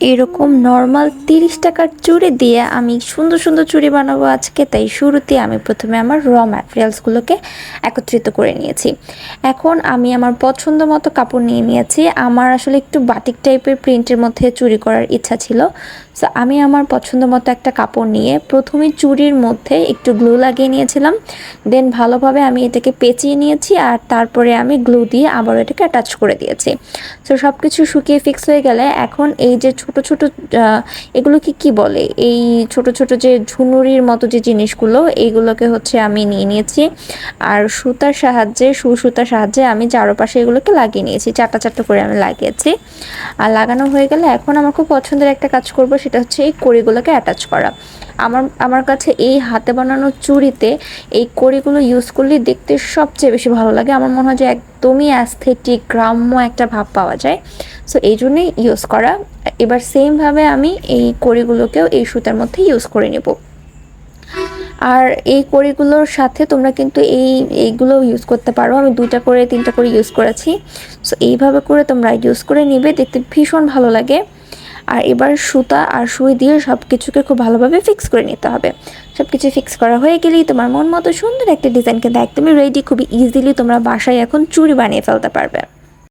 এরকম নর্মাল তিরিশ টাকার চুড়ি দিয়ে আমি সুন্দর সুন্দর চুড়ি বানাবো আজকে, তাই শুরুতে আমি প্রথমে আমার র ম্যাটেরিয়ালসগুলোকে একত্রিত করে নিয়েছি। এখন আমি আমার পছন্দ মতো কাপড় নিয়ে নিয়েছি। আমার আসলে একটু বাটিক টাইপের প্রিন্টের মধ্যে চুরি করার ইচ্ছা ছিল। সো আমি আমার পছন্দ মতো একটা কাপড় নিয়ে প্রথমে চুড়ির মধ্যে একটু গ্লু লাগিয়ে নিয়েছিলাম। দেন ভালোভাবে আমি এটাকে পেঁচিয়ে নিয়েছি আর তারপরে আমি গ্লু দিয়ে আবার এটাকে অ্যাটাচ করে দিয়েছি। সো সব কিছু শুকিয়ে ফিক্স হয়ে গেলে এখন এই যে ছোট ছোট এগুলোকে কি বলে? এই ছোট ছোট যে ঝুনুরির মতো যে জিনিসগুলো, এইগুলোকে হচ্ছে আমি নিয়ে নিয়েছি। আর সুতার সাহায্যে সু সুতার সাহায্যে আমি চারপাশে এগুলোকে লাগিয়ে নিয়েছি। চারটা চারটা করে আমি লাগিয়েছি। আর লাগানো হয়ে গেলে এখন আমার খুব পছন্দের একটা কাজ করব সেটা হচ্ছে এই কড়িগুলোকে অ্যাটাচ করা। আমার আমার কাছে এই হাতে বানানো চুড়িতে এই কড়িগুলো ইউজ করলে দেখতে সবচেয়ে বেশি ভালো লাগে। আমার মনে হয় যে একদমই অ্যাস্থেটিক গ্রাম্য একটা ভাব পাওয়া যায়। সো এই জন্যই ইউজ করা। এবার সেমভাবে আমি এই কড়িগুলোকেও এই সুতার মধ্যে ইউজ করে নেব। আর এই কড়িগুলোর সাথে তোমরা কিন্তু এই এইগুলো ইউজ করতে পারো। আমি দুইটা করে, তিনটা করে ইউজ করেছি। সো এইভাবে করে তোমরা ইউজ করে নিবে। দেখতে ভীষণ ভালো লাগে। আর এবার সুতা আর সুই দিয়ে সব কিছুকে খুব ভালোভাবে ফিক্স করে নিতে হবে। সব কিছু ফিক্স করা হয়ে গেলেই তোমার মন মতো সুন্দর একটা ডিজাইন কিন্তু একদমই রেডি খুবই ইজিলি তোমরা বাসায় এখন চুড়ি বানিয়ে ফেলতে পারবে।